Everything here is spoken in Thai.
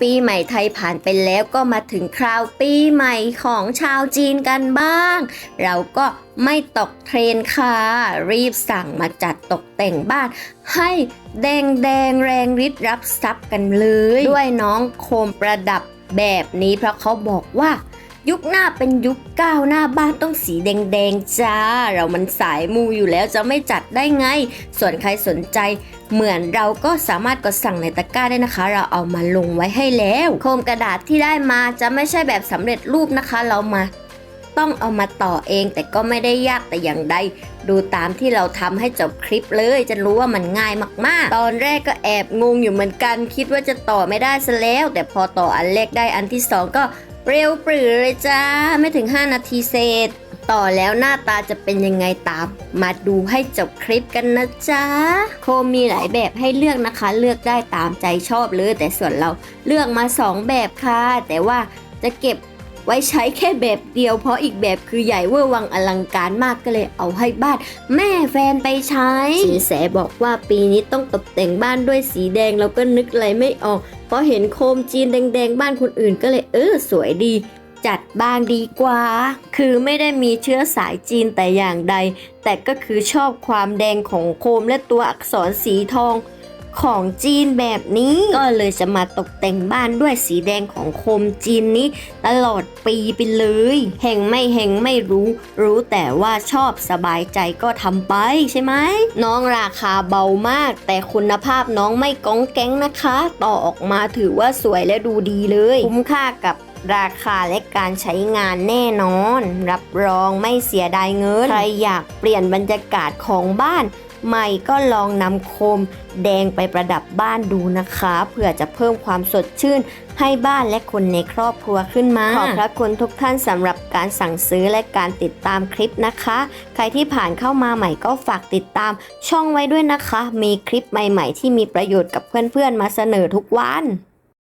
ปีใหม่ไทยผ่านไปแล้วก็มาถึงคราวปีใหม่ของชาวจีนกันบ้าง เราก็ไม่ตกเทรนด์ค่ะ รีบสั่งมาจัดตกแต่งบ้าน ให้แดงแดงแรงฤทธิ์รับทรัพย์กันเลย ด้วยน้องโคมประดับแบบนี้เพราะเขาบอกว่า ยุคหน้าเป็นยุคก้าวหน้าบ้านต้องสีแดงๆจ้า เรามันสายมูอยู่แล้วจะไม่จัดได้ไง ส่วนใครสนใจเหมือนเราก็สามารถกดสั่งในตะกร้าได้นะคะ เราเอามาลงไว้ให้แล้ว โคมกระดาษที่ได้มาจะไม่ใช่แบบสำเร็จรูปนะคะ เรามาต้องเอามาต่อเองแต่ก็ไม่ได้ยากแต่อย่างใด ดูตามที่เราทำให้จบคลิปเลย จะรู้ว่ามันง่ายมากๆ ตอนแรกก็แอบงงอยู่เหมือนกัน คิดว่าจะต่อไม่ได้ซะแล้ว แต่พอต่ออันแรกได้อันที่สองก็ เร็วปรือเลยจ้า ไม่ถึง 5 นาทีเสร็จ ต่อแล้วหน้าตาจะเป็นยังไงตาม มาดูให้จบคลิปกันนะจ๊ะ โคมมีหลายแบบให้เลือกนะคะ เลือกได้ตามใจชอบเลย แต่ส่วนเราเลือกมา 2 แบบค่ะ แต่ว่าจะเก็บไว้ใช้แค่แบบเดียว เพราะอีกแบบคือใหญ่เวอร์วังอลังการมากก็เลยเอาให้บ้าน แม่แฟนไปใช้สินแสบอกว่าปีนี้ต้องตกแต่งบ้านด้วยสีแดงเราก็นึกอะไรไม่ออก พอเห็นโคมจีนแดงๆ บ้านคนอื่นก็เลยเออสวยดี จัดบ้างดีกว่า คือไม่ได้มีเชื้อสายจีนแต่อย่างใด แต่ก็คือชอบความแดงของโคมและตัวอักษรสีทอง ของจีนแบบนี้ ก็เลยจะมาตกแต่งบ้านด้วยสีแดงของโคมจีนนี้ ตลอดปีไปเลย แห่งไม่แห่งไม่รู้ รู้แต่ว่าชอบสบายใจก็ทำไปใช่ไหมน้องราคาเบามาก แต่คุณภาพน้องไม่ก้องแก๊งนะคะ ต่อออกมาถือว่าสวยและดูดีเลย คุ้มค่ากับราคาและการใช้งานแน่นอน รับรองไม่เสียดายเงิน ใครอยากเปลี่ยนบรรยากาศของบ้าน ใหม่ก็ลองนำโคมแดงไปประดับบ้านดูนะคะเพื่อจะเพิ่มความสดชื่นให้บ้านและคนในครอบครัวขึ้นมา ขอบพระคุณทุกท่านสำหรับการสั่งซื้อและการติดตามคลิปนะคะ ใครที่ผ่านเข้ามาใหม่ก็ฝากติดตามช่องไว้ด้วยนะคะ มีคลิปใหม่ ๆ ที่มีประโยชน์กับเพื่อนๆมาเสนอทุกวัน